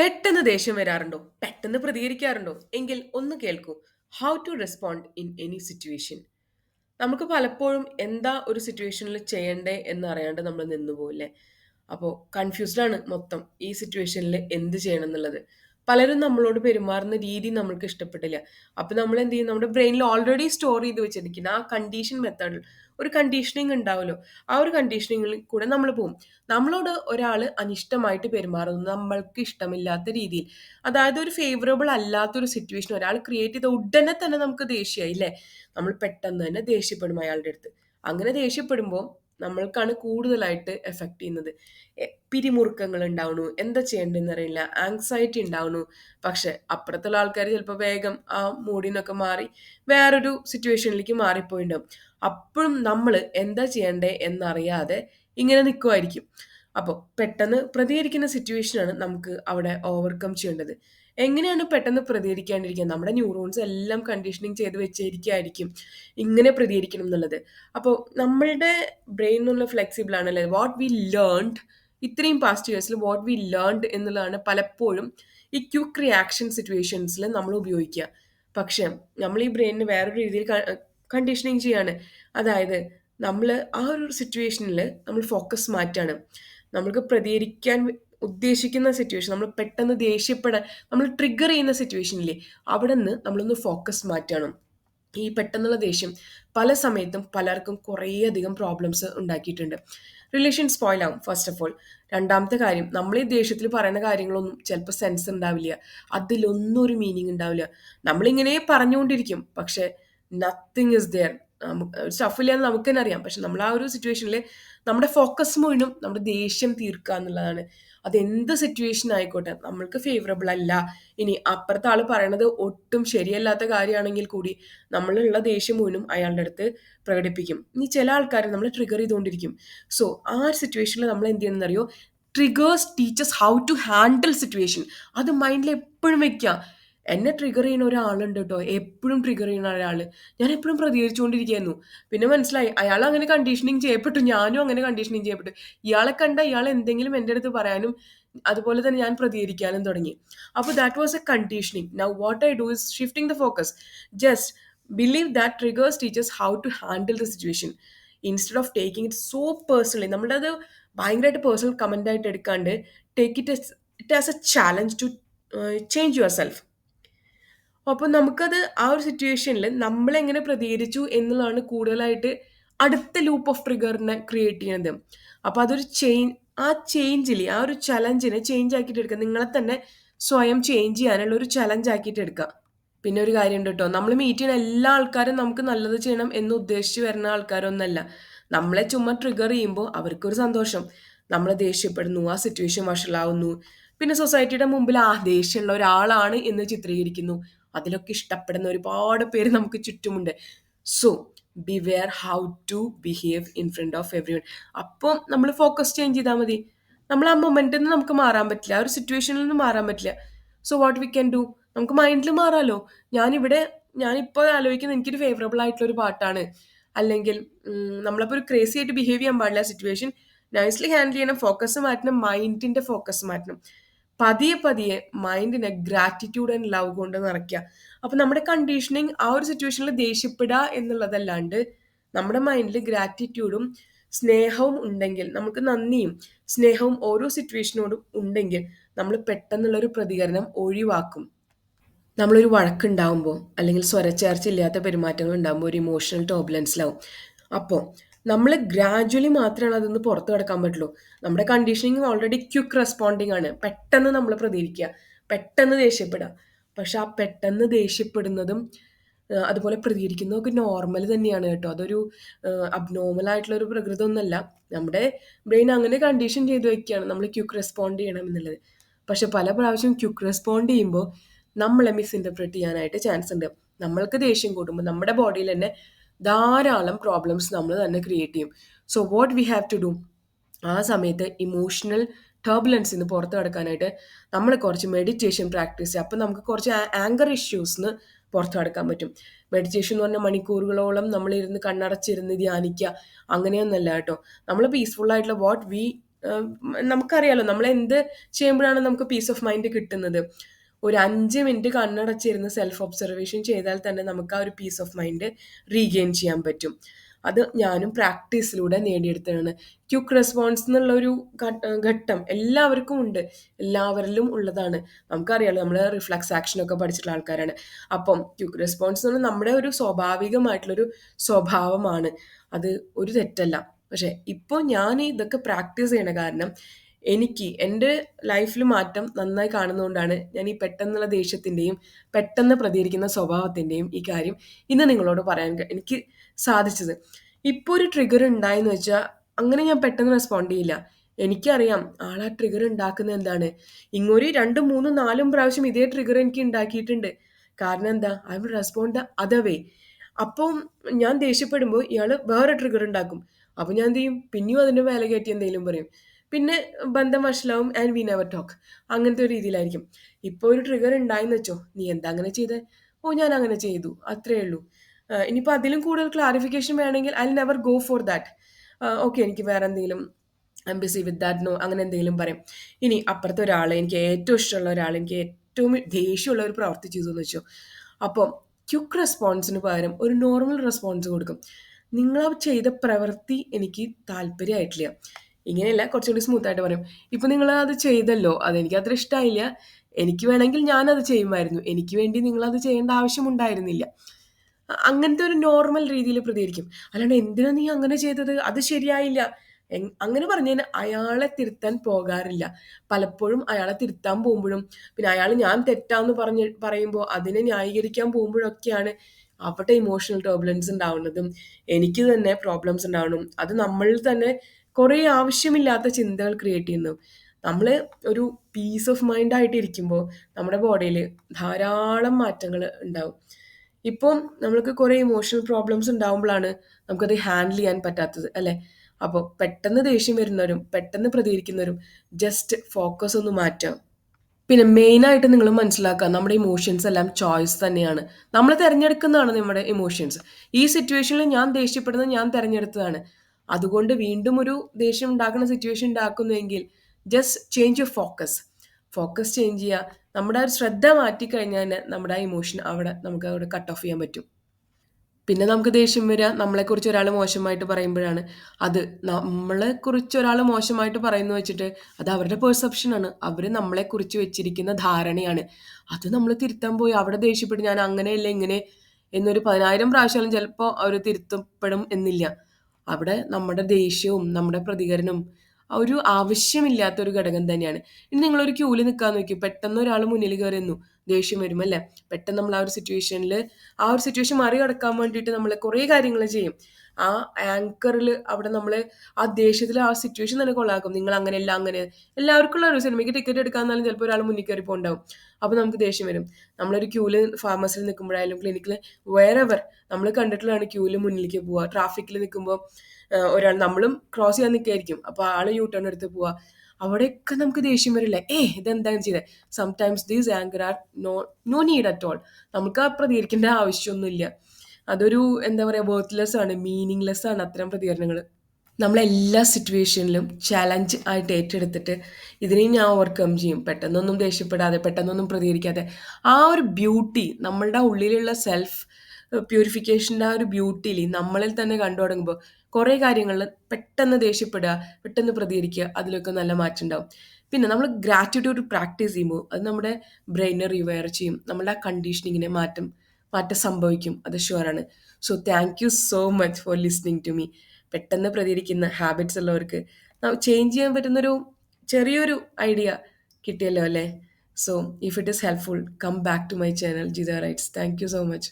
പെട്ടെന്ന് ദേഷ്യം വരാറുണ്ടോ? പെട്ടെന്ന് പ്രതികരിക്കാറുണ്ടോ? എങ്കിൽ ഒന്ന് കേൾക്കൂ. How to respond in any situation. നമുക്ക് പലപ്പോഴും എന്താ ഒരു സിറ്റുവേഷനിൽ ചെയ്യണ്ടേ എന്ന് അറിയാണ്ട് നമ്മൾ നിന്നു അപ്പോൾ കൺഫ്യൂസ്ഡാണ് മൊത്തം. ഈ സിറ്റുവേഷനിൽ എന്ത് ചെയ്യണം എന്നുള്ളത്. പലരും നമ്മളോട് പെരുമാറുന്ന രീതി നമ്മൾക്ക് ഇഷ്ടപ്പെട്ടില്ല. അപ്പൊ നമ്മൾ എന്ത് ചെയ്യും? നമ്മുടെ ബ്രെയിനിൽ ഓൾറെഡി സ്റ്റോർ ചെയ്ത് വെച്ചിരിക്കുന്ന ആ കണ്ടീഷൻ മെത്തേഡിൽ ഒരു കണ്ടീഷനിങ് ഉണ്ടാവുമല്ലോ. ആ ഒരു കണ്ടീഷനിങ്ങിൽ കൂടെ നമ്മൾ പോകും. നമ്മളോട് ഒരാൾ അനിഷ്ടമായിട്ട് പെരുമാറുന്നു നമ്മൾക്ക് ഇഷ്ടമില്ലാത്ത രീതിയിൽ. അതായത് ഒരു ഫേവറബിൾ അല്ലാത്തൊരു സിറ്റുവേഷൻ ഒരാൾ ക്രിയേറ്റ് ചെയ്ത ഉടനെ തന്നെ നമുക്ക് ദേഷ്യമായി അല്ലേ നമ്മൾ പെട്ടെന്ന് തന്നെ ദേഷ്യപ്പെടും അയാളുടെ അടുത്ത്. അങ്ങനെ ദേഷ്യപ്പെടുമ്പോൾ നമ്മൾക്കാണ് കൂടുതലായിട്ട് എഫക്ട് ചെയ്യുന്നത്. പിരിമുറുക്കങ്ങൾ ഉണ്ടാവുന്നു. എന്താ ചെയ്യേണ്ടതെന്ന് അറിയില്ല. ആങ്സൈറ്റി ഉണ്ടാവുന്നു. പക്ഷെ അപ്പുറത്തുള്ള ആൾക്കാർ ചിലപ്പോൾ വേഗം ആ മൂഡിനൊക്കെ മാറി വേറൊരു സിറ്റുവേഷനിലേക്ക് മാറിപ്പോയിണ്ടാവും. അപ്പോഴും നമ്മൾ എന്താ ചെയ്യണ്ടേ എന്നറിയാതെ ഇങ്ങനെ നിൽക്കുമായിരിക്കും. അപ്പോൾ പെട്ടെന്ന് പ്രതികരിക്കുന്ന സിറ്റുവേഷനാണ് നമുക്ക് അവിടെ ഓവർകം ചെയ്യേണ്ടത്. എങ്ങനെയാണ് പെട്ടെന്ന് പ്രതികരിക്കാണ്ടിരിക്കുക? നമ്മുടെ ന്യൂറോൺസ് എല്ലാം കണ്ടീഷനിങ് ചെയ്ത് വെച്ചിരിക്കുകയായിരിക്കും ഇങ്ങനെ പ്രതികരിക്കണം എന്നുള്ളത്. അപ്പോൾ നമ്മളുടെ ബ്രെയിൻ എന്നുള്ള ഫ്ലെക്സിബിൾ ആണല്ലേ. വാട്ട് വി ലേൺഡ് ഇത്രയും പാസ്റ്റ് ഇയേഴ്സിൽ വാട്ട് വി ലേൺഡ് എന്നുള്ളതാണ് പലപ്പോഴും ഈ ക്യൂക്ക് റിയാക്ഷൻ സിറ്റുവേഷൻസിൽ നമ്മൾ ഉപയോഗിക്കുക. പക്ഷെ നമ്മൾ ഈ ബ്രെയിനിന് വേറൊരു രീതിയിൽ കണ്ടീഷനിങ് ചെയ്യാണ്. അതായത് നമ്മൾ ആ ഒരു സിറ്റുവേഷനിൽ നമ്മൾ ഫോക്കസ് മാറ്റാണ്. നമ്മൾക്ക് പ്രതികരിക്കാൻ ഉദ്ദേശിക്കുന്ന സിറ്റുവേഷൻ നമ്മൾ പെട്ടെന്ന് ദേഷ്യപ്പെടാൻ നമ്മൾ ട്രിഗർ ചെയ്യുന്ന സിറ്റുവേഷനില്ലേ അവിടെന്ന് നമ്മളൊന്ന് ഫോക്കസ് മാറ്റണം ഈ പെട്ടെന്നുള്ള ദേഷ്യം പല സമയത്തും പലർക്കും കുറേയധികം പ്രോബ്ലംസ് ഉണ്ടാക്കിയിട്ടുണ്ട്. റിലേഷൻ സ്പോയിൽ ആവും ഫസ്റ്റ് ഓഫ് ഓൾ. രണ്ടാമത്തെ കാര്യം നമ്മൾ ഈ ദേഷ്യത്തിൽ പറയുന്ന കാര്യങ്ങളൊന്നും ചിലപ്പോൾ സെൻസ് ഉണ്ടാവില്ല. അതിലൊന്നും ഒരു മീനിങ് ഉണ്ടാവില്ല. നമ്മളിങ്ങനെ പറഞ്ഞുകൊണ്ടിരിക്കും. പക്ഷെ നത്തിങ് ഈസ് ദെയർ. നമുക്ക് സ്റ്റഫില്ലാന്ന് നമുക്ക് തന്നെ അറിയാം. പക്ഷെ നമ്മൾ ആ ഒരു സിറ്റുവേഷനിൽ നമ്മുടെ ഫോക്കസ് മുഴുവനും നമ്മുടെ ദേഷ്യം തീർക്കുക എന്നുള്ളതാണ്. അതെന്ത് സിറ്റുവേഷൻ ആയിക്കോട്ടെ നമ്മൾക്ക് ഫേവറബിൾ അല്ല. ഇനി അപ്പുറത്തെ ആൾ പറയണത് ഒട്ടും ശരിയല്ലാത്ത കാര്യമാണെങ്കിൽ കൂടി നമ്മളുള്ള ദേഷ്യം മുഴുവനും അയാളുടെ അടുത്ത് പ്രകടിപ്പിക്കും. ഇനി ചില ആൾക്കാരെ നമ്മൾ ട്രിഗർ ചെയ്തുകൊണ്ടിരിക്കും. സോ ആ സിറ്റുവേഷനിൽ നമ്മൾ എന്ത് ചെയ്യണമെന്നറിയോ? Triggers teachers how to handle situation. അത് മൈൻഡിൽ എപ്പോഴും വെക്കുക. എന്നെ ട്രിഗർ ചെയ്യുന്ന ഒരാളുണ്ട് കേട്ടോ. എപ്പോഴും ട്രിഗർ ചെയ്യുന്ന ഒരാൾ. ഞാൻ എപ്പോഴും പ്രതികരിച്ചുകൊണ്ടിരിക്കുകയായിരുന്നു. പിന്നെ മനസ്സിലായി അയാൾ അങ്ങനെ കണ്ടീഷനിങ് ചെയ്യപ്പെട്ടു. ഞാനും അങ്ങനെ കണ്ടീഷനിങ് ചെയ്യപ്പെട്ടു. ഇയാളെ കണ്ട ഇയാൾ എന്തെങ്കിലും എന്റെ അടുത്ത് പറയാനും അതുപോലെ തന്നെ ഞാൻ പ്രതികരിക്കാനും തുടങ്ങി. അപ്പോൾ that was a conditioning. Now what I do is shifting the focus. Just believe that triggers teachers how to handle the situation. Instead of taking it so personally നമ്മുടെ അത് ഭയങ്കരമായിട്ട് പേഴ്സണൽ കമന്റ് ആയിട്ട് എടുക്കാണ്ട് take it it as a challenge to change yourself. അപ്പോൾ നമുക്കത് ആ ഒരു സിറ്റുവേഷനിൽ നമ്മളെങ്ങനെ പ്രതികരിച്ചു എന്നുള്ളതാണ് കൂടുതലായിട്ട് അടുത്ത ലൂപ്പ് ഓഫ് ട്രിഗറിനെ ക്രിയേറ്റ് ചെയ്യുന്നത്. അപ്പോൾ അതൊരു ചേഞ്ച് ആ ചേഞ്ചിൽ ആ ഒരു ചലഞ്ചിനെ ചേഞ്ച് ആക്കിയിട്ട് എടുക്കുക. നിങ്ങളെ തന്നെ സ്വയം ചേഞ്ച് ചെയ്യാനുള്ള ഒരു ചലഞ്ച് ആക്കിയിട്ട് എടുക്കുക. പിന്നെ ഒരു കാര്യമുണ്ട് കേട്ടോ. നമ്മൾ മീറ്റ് ചെയ്യുന്ന എല്ലാ ആൾക്കാരും നമുക്ക് നല്ലത് ചെയ്യണം എന്ന് ഉദ്ദേശിച്ച് വരുന്ന ആൾക്കാരൊന്നല്ല. നമ്മളെ ചുമ്മാ ട്രിഗർ ചെയ്യുമ്പോൾ അവർക്കൊരു സന്തോഷം. നമ്മളെ ദേഷ്യപ്പെടുന്നു. ആ സിറ്റുവേഷൻ വഷളാവുന്നു. പിന്നെ സൊസൈറ്റിയുടെ മുമ്പിൽ ആ ദേഷ്യമുള്ള ഒരാളാണ് എന്ന് ചിത്രീകരിക്കുന്നു. അതിലൊക്കെ ഇഷ്ടപ്പെടുന്ന ഒരുപാട് പേര് നമുക്ക് ചുറ്റുമുണ്ട്. So beware how to behave in front of everyone. അപ്പം നമ്മൾ ഫോക്കസ് ചേഞ്ച് ചെയ്താൽ മതി. നമ്മൾ ആ മൊമെന്റിൽ നിന്ന് നമുക്ക് മാറാൻ പറ്റില്ല. ആ ഒരു സിറ്റുവേഷനിൽ നിന്ന് മാറാൻ പറ്റില്ല. So what we can do നമുക്ക് മൈൻഡിൽ മാറാമല്ലോ ഞാനിവിടെ ഞാനിപ്പോൾ ആലോചിക്കുന്നത് എനിക്കൊരു ഫേവറബിൾ ആയിട്ടുള്ള ഒരു പാട്ടാണ്. അല്ലെങ്കിൽ നമ്മളിപ്പോൾ ഒരു ക്രേസി ആയിട്ട് ബിഹേവ് ചെയ്യാൻ പാടില്ല സിറ്റുവേഷൻ നൈസ്ലി ഹാൻഡിൽ ചെയ്യണം. ഫോക്കസ് മാറ്റണം. മൈൻഡിന്റെ ഫോക്കസ് മാറ്റണം. പതിയെ പതിയെ മൈൻഡിനെ ഗ്രാറ്റിറ്റ്യൂഡ് ആൻഡ് ലവ് കൊണ്ട് നിറയ്ക്കുക. അപ്പോൾ നമ്മുടെ കണ്ടീഷനിങ് ആ ഒരു സിറ്റുവേഷനിൽ ദേഷ്യപ്പെടുക എന്നുള്ളതല്ലാണ്ട് നമ്മുടെ മൈൻഡിൽ ഗ്രാറ്റിറ്റ്യൂഡും സ്നേഹവും ഉണ്ടെങ്കിൽ നമുക്ക് നന്ദിയും സ്നേഹവും ഓരോ സിറ്റുവേഷനോടും ഉണ്ടെങ്കിൽ നമ്മൾ പെട്ടെന്നുള്ള ഒരു പ്രതികരണം ഒഴിവാക്കും. നമ്മളൊരു വഴക്കുണ്ടാവുമ്പോൾ അല്ലെങ്കിൽ സ്വരച്ചേർച്ച ഇല്ലാത്ത പെരുമാറ്റങ്ങൾ ഉണ്ടാകുമ്പോൾ ഒരു ഇമോഷണൽ ടോബ്ലൻസിലാവും അപ്പോൾ നമ്മൾ ഗ്രാജ്വലി മാത്രമാണ് അതൊന്ന് പുറത്ത് കിടക്കാൻ പറ്റുള്ളൂ. നമ്മുടെ കണ്ടീഷനിങ് ഓൾറെഡി ക്വിക്ക് റെസ്പോണ്ടിങ് ആണ്. പെട്ടെന്ന് നമ്മൾ പ്രതികരിക്കുക. പെട്ടെന്ന് ദേഷ്യപ്പെടുക. പക്ഷെ ആ പെട്ടെന്ന് ദേഷ്യപ്പെടുന്നതും അതുപോലെ പ്രതികരിക്കുന്നതൊക്കെ നോർമൽ തന്നെയാണ് കേട്ടോ. അതൊരു അബ്നോർമൽ ആയിട്ടുള്ള ഒരു പ്രകൃതമൊന്നുമല്ല. നമ്മുടെ ബ്രെയിൻ അങ്ങനെ കണ്ടീഷൻ ചെയ്ത് വെക്കുകയാണ് നമ്മൾ ക്യുക്ക് റെസ്പോണ്ട് ചെയ്യണം എന്നുള്ളത്. പക്ഷെ പല പ്രാവശ്യം ക്യുക്ക് റെസ്പോണ്ട് ചെയ്യുമ്പോൾ നമ്മളെ മിസ്ഇന്റർപ്രറ്റ് ചെയ്യാനായിട്ട് ചാൻസ് ഉണ്ട്. നമ്മൾക്ക് ദേഷ്യം കൂടുമ്പോൾ നമ്മുടെ ബോഡിയിൽ തന്നെ ധാരാളം പ്രോബ്ലംസ് നമ്മൾ തന്നെ ക്രിയേറ്റ് ചെയ്യും. So what we have to do ആ സമയത്ത് ഇമോഷണൽ ടർബുലൻസ് നിന്ന് പുറത്ത് കടക്കാനായിട്ട് നമ്മൾ കുറച്ച് മെഡിറ്റേഷൻ പ്രാക്ടീസ് ചെയ്യുക. അപ്പം നമുക്ക് കുറച്ച് ആങ്കർ ഇഷ്യൂസിന് പുറത്ത് കടക്കാൻ പറ്റും. മെഡിറ്റേഷൻ എന്ന് പറഞ്ഞാൽ മണിക്കൂറുകളോളം നമ്മളിരുന്ന് കണ്ണടച്ചിരുന്ന് ധ്യാനിക്കുക അങ്ങനെയൊന്നല്ല കേട്ടോ. നമ്മൾ പീസ്ഫുൾ ആയിട്ടുള്ള വാട്ട് വി നമുക്കറിയാലോ നമ്മൾ എന്ത് ചെയ്യുമ്പോഴാണ് നമുക്ക് പീസ് ഓഫ് മൈൻഡ് കിട്ടുന്നത്. ഒരു അഞ്ച് മിനിറ്റ് കണ്ണടച്ചിരുന്ന് സെൽഫ് ഒബ്സർവേഷൻ ചെയ്താൽ തന്നെ നമുക്ക് ആ ഒരു പീസ് ഓഫ് മൈൻഡ് റീഗെയിൻ ചെയ്യാൻ പറ്റും. അത് ഞാനും പ്രാക്ടീസിലൂടെ നേടിയെടുത്തതാണ്. ക്യുക്ക് റെസ്പോൺസ് എന്നുള്ള ഒരു ഘട്ടം എല്ലാവർക്കും ഉണ്ട്. എല്ലാവരിലും ഉള്ളതാണ്. നമുക്കറിയാലോ നമ്മൾ റിഫ്ലക്സ് ആക്ഷൻ ഒക്കെ പഠിച്ചിട്ടുള്ള ആൾക്കാരാണ്. അപ്പം ക്യുക്ക് റെസ്പോൺസ് എന്ന് പറഞ്ഞാൽ നമ്മുടെ ഒരു സ്വാഭാവികമായിട്ടുള്ളൊരു സ്വഭാവമാണ്. അത് ഒരു തെറ്റല്ല. പക്ഷേ ഇപ്പോൾ ഞാൻ ഇതൊക്കെ പ്രാക്ടീസ് ചെയ്യണ കാരണം എനിക്ക് എന്റെ ലൈഫിൽ മാറ്റം നന്നായി കാണുന്നതുകൊണ്ടാണ് ഞാൻ ഈ പെട്ടെന്നുള്ള ദേഷ്യത്തിന്റെയും പെട്ടെന്ന് പ്രതികരിക്കുന്ന സ്വഭാവത്തിന്റെയും ഈ കാര്യം ഇന്ന് നിങ്ങളോട് പറയാൻ എനിക്ക് സാധിച്ചത്. ഇപ്പോൾ ഒരു ട്രിഗർ ഉണ്ടായെന്ന് വെച്ചാൽ അങ്ങനെ ഞാൻ പെട്ടെന്ന് റെസ്പോണ്ട് ചെയ്യില്ല. എനിക്കറിയാം ആൾ ട്രിഗർ ഉണ്ടാക്കുന്നത് എന്താണ്. ഇങ്ങൊരു 2ഉം 3ഉം 4ഉം പ്രാവശ്യം ഇതേ ട്രിഗർ എനിക്ക് ഉണ്ടാക്കിയിട്ടുണ്ട്. കാരണം എന്താ? I will respond the other way. അപ്പം ഞാൻ ദേഷ്യപ്പെടുമ്പോൾ ഇയാൾ വേറെ ട്രിഗർ ഉണ്ടാക്കും. അപ്പോൾ ഞാൻ എന്ത് ചെയ്യും? പിന്നെയും അതിന്റെ മേലെ കയറ്റി എന്തെങ്കിലും പറയും. പിന്നെ ബന്ധം വഷളാവും ആൻഡ് വി നെവർ ടോക്ക്. അങ്ങനത്തെ ഒരു രീതിയിലായിരിക്കും. ഇപ്പോൾ ഒരു ട്രിഗർ ഉണ്ടായെന്ന് വെച്ചോ, "നീ എന്താ അങ്ങനെ ചെയ്തേ?" "ഓ ഞാൻ അങ്ങനെ ചെയ്തു." അത്രേ ഉള്ളൂ. ഇനിയിപ്പോൾ ഇനിയിപ്പോ അതിലും കൂടുതൽ ക്ലാരിഫിക്കേഷൻ വേണമെങ്കിൽ I never go for that. Okay എനിക്ക് വേറെ എന്തെങ്കിലും I be busy with that no അങ്ങനെ എന്തെങ്കിലും പറയും. ഇനി അപ്പുറത്തെ ഒരാൾ എനിക്ക് ഏറ്റവും ഇഷ്ടമുള്ള ഒരാൾ എനിക്ക് ഏറ്റവും ദേഷ്യമുള്ള ഒരു പ്രവർത്തി ചെയ്തു എന്ന് വെച്ചോ. അപ്പം ക്യുക്ക് റെസ്പോൺസിന് പകരം ഒരു നോർമൽ റെസ്പോൺസ് കൊടുക്കും. നിങ്ങൾ ചെയ്ത പ്രവൃത്തി എനിക്ക് താല്പര്യമായിട്ടില്ല. ഇങ്ങനെയല്ല കുറച്ചുകൂടി സ്മൂത്ത് ആയിട്ട് പറയും. ഇപ്പൊ നിങ്ങൾ അത് ചെയ്തല്ലോ. അതെനിക്ക് അത്ര ഇഷ്ടമായില്ല എനിക്ക് വേണമെങ്കിൽ അത് ചെയ്യുമായിരുന്നു. എനിക്ക് വേണ്ടി നിങ്ങൾ അത് ചെയ്യേണ്ട ആവശ്യമുണ്ടായിരുന്നില്ല. അങ്ങനത്തെ ഒരു നോർമൽ രീതിയിൽ പ്രതികരിക്കും. അല്ലാണ്ട് എന്തിനാ നീ അങ്ങനെ ചെയ്തത്? അത് ശരിയായില്ല. അങ്ങനെ പറഞ്ഞു കഴിഞ്ഞാൽ അയാളെ തിരുത്താൻ പോകാറില്ല. പലപ്പോഴും അയാളെ തിരുത്താൻ പോകുമ്പോഴും, പിന്നെ അയാൾ ഞാൻ തെറ്റാന്ന് പറഞ്ഞ് പറയുമ്പോൾ അതിനെ ന്യായീകരിക്കാൻ പോകുമ്പോഴൊക്കെയാണ് അവിടെ ഇമോഷണൽ ടർബുലൻസ് ഉണ്ടാവുന്നതും, എനിക്ക് തന്നെ പ്രോബ്ലംസ് ഉണ്ടാവണം അത് നമ്മൾ തന്നെ കുറേ ആവശ്യമില്ലാത്ത ചിന്തകൾ ക്രിയേറ്റ് ചെയ്യുന്നു. നമ്മൾ ഒരു പീസ് ഓഫ് മൈൻഡ് ആയിട്ട് ഇരിക്കുമ്പോൾ നമ്മുടെ ബോഡിയിൽ ധാരാളം മാറ്റങ്ങൾ ഉണ്ടാവും. ഇപ്പം നമ്മൾക്ക് കുറേ ഇമോഷണൽ പ്രോബ്ലംസ് ഉണ്ടാകുമ്പോഴാണ് നമുക്കത് ഹാൻഡിൽ ചെയ്യാൻ പറ്റാത്തത് അല്ലേ? അപ്പോൾ പെട്ടെന്ന് ദേഷ്യം വരുന്നവരും, പെട്ടെന്ന് പ്രതികരിക്കുന്നവരും ജസ്റ്റ് ഫോക്കസ് ഒന്ന് മാറ്റാം പിന്നെ മെയിനായിട്ട് നിങ്ങൾ മനസ്സിലാക്കുക നമ്മുടെ ഇമോഷൻസ് എല്ലാം ചോയ്സ് തന്നെയാണ്. നമ്മൾ തിരഞ്ഞെടുക്കുന്നതാണ് നമ്മുടെ ഇമോഷൻസ്. ഈ സിറ്റുവേഷനിൽ ഞാൻ ദേഷ്യപ്പെടുന്നത് ഞാൻ തിരഞ്ഞെടുത്തതാണ്. അതുകൊണ്ട് വീണ്ടും ഒരു ദേഷ്യം ഉണ്ടാക്കുന്ന situation ഉണ്ടാക്കുന്നുവെങ്കിൽ just change you focus. Focus change ചെയ്യുക. നമ്മുടെ ഒരു ശ്രദ്ധ മാറ്റിക്കഴിഞ്ഞാൽ തന്നെ നമ്മുടെ ആ ഇമോഷൻ അവിടെ നമുക്ക് അവിടെ കട്ട് ഓഫ് ചെയ്യാൻ പറ്റും. പിന്നെ നമുക്ക് ദേഷ്യം വരിക നമ്മളെക്കുറിച്ച് ഒരാൾ മോശമായിട്ട് പറയുമ്പോഴാണ്. അത് നമ്മളെക്കുറിച്ച് ഒരാൾ മോശമായിട്ട് പറയുന്നു വെച്ചിട്ട് അത് അവരുടെ പെർസെപ്ഷനാണ് അവർ നമ്മളെക്കുറിച്ച് വെച്ചിരിക്കുന്ന ധാരണയാണ്. അത് നമ്മൾ തിരുത്താൻ പോയി അവിടെ ദേഷ്യപ്പെട്ട് ഞാൻ അങ്ങനെയല്ല ഇങ്ങനെ എന്നൊരു പതിനായിരം പ്രാവശ്യം ചിലപ്പോൾ അവർ തിരുത്തപ്പെടും എന്നില്ല. അവിടെ നമ്മുടെ ദേഷ്യവും നമ്മുടെ പ്രതികരണവും ഒരു ആവശ്യമില്ലാത്ത ഒരു ഘടകം തന്നെയാണ്. ഇനി നിങ്ങളൊരു ക്യൂൽ നിൽക്കാൻ നോക്കി പെട്ടെന്ന് ഒരാൾ മുന്നിൽ കയറി നിന്നു. ദേഷ്യം വരും അല്ലേ? പെട്ടെന്ന് നമ്മൾ ആ ഒരു സിറ്റുവേഷനിൽ ആ ഒരു സിറ്റുവേഷൻ മറികടക്കാൻ വേണ്ടിയിട്ട് നമ്മൾ കുറേ കാര്യങ്ങൾ ചെയ്യും. ആ ആങ്കറിൽ അവിടെ നമ്മൾ ആ ദേഷ്യത്തിൽ ആ സിറ്റുവേഷൻ തന്നെ കൊള്ളാക്കും നിങ്ങൾ അങ്ങനെ എല്ലാം അങ്ങനെ എല്ലാവർക്കും ഉള്ള ഒരു സിനിമയ്ക്ക് ടിക്കറ്റ് എടുക്കാൻ നിന്നാലും ചിലപ്പോൾ ഒരാൾ മുന്നിൽ കയറി പോകണ്ടാവും അപ്പോൾ നമുക്ക് ദേഷ്യം വരും. നമ്മളൊരു ക്യൂവിൽ ഫാർമസിയിൽ നിൽക്കുമ്പോഴായാലും ക്ലിനിക്കിൽ വേറെവർ നമ്മൾ കണ്ടിട്ടുള്ളതാണ് ക്യൂവിൽ മുന്നിലേക്ക് പോവുക. ട്രാഫിക്കിൽ നിൽക്കുമ്പോൾ ഒരാൾ നമ്മളും ക്രോസ് ചെയ്യാൻ നിൽക്കായിരിക്കും. അപ്പോൾ ആൾ യൂ ടേൺ എടുത്ത് പോവുക അവിടെയൊക്കെ നമുക്ക് ദേഷ്യം വരില്ല ഏ ഇതെന്താണ് ചെയ്തത് sometimes these anchor are no no need at all. നമുക്ക് പ്രതികരിക്കേണ്ട ആവശ്യമൊന്നുമില്ല. അതൊരു എന്താ പറയുക വർത്ത്ലെസ് ആണ്. മീനിങ്ലെസ് ആണ് അത്തരം പ്രതികരണങ്ങൾ നമ്മളെല്ലാ സിറ്റുവേഷനിലും ചലഞ്ച് ആയിട്ട് ഏറ്റെടുത്തിട്ട് ഇതിനെയും ഞാൻ ഓവർകം ചെയ്യും. പെട്ടെന്നൊന്നും ദേഷ്യപ്പെടാതെ, പെട്ടെന്നൊന്നും പ്രതികരിക്കാതെ ആ ഒരു ബ്യൂട്ടി നമ്മളുടെ ഉള്ളിലുള്ള സെൽഫ് പ്യൂരിഫിക്കേഷന്റെ ആ ഒരു ബ്യൂട്ടിയിൽ നമ്മളിൽ തന്നെ കണ്ടു തുടങ്ങുമ്പോൾ കുറേ കാര്യങ്ങളിൽ പെട്ടെന്ന് ദേഷ്യപ്പെടുക, പെട്ടെന്ന് പ്രതികരിക്കുക അതിലൊക്കെ നല്ല മാറ്റം ഉണ്ടാവും. പിന്നെ നമ്മൾ ഗ്രാറ്റിറ്റ്യൂഡ് പ്രാക്ടീസ് ചെയ്യുമ്പോൾ അത് നമ്മുടെ ബ്രെയിനെ റിവയർ ചെയ്യും. നമ്മളുടെ ആ കണ്ടീഷനിങ്ങിനെ മാറ്റം മാറ്റം സംഭവിക്കും. അത് ഷുവറാണ്. So thank you so much for listening to me. പെട്ടെന്ന് പ്രതികരിക്കുന്ന ഹാബിറ്റ്സ് ഉള്ളവർക്ക് ചേഞ്ച് ചെയ്യാൻ പറ്റുന്നൊരു ചെറിയൊരു ഐഡിയ കിട്ടിയല്ലോ അല്ലേ? So if it is helpful come back to my channel Jitha writes. Thank you so much.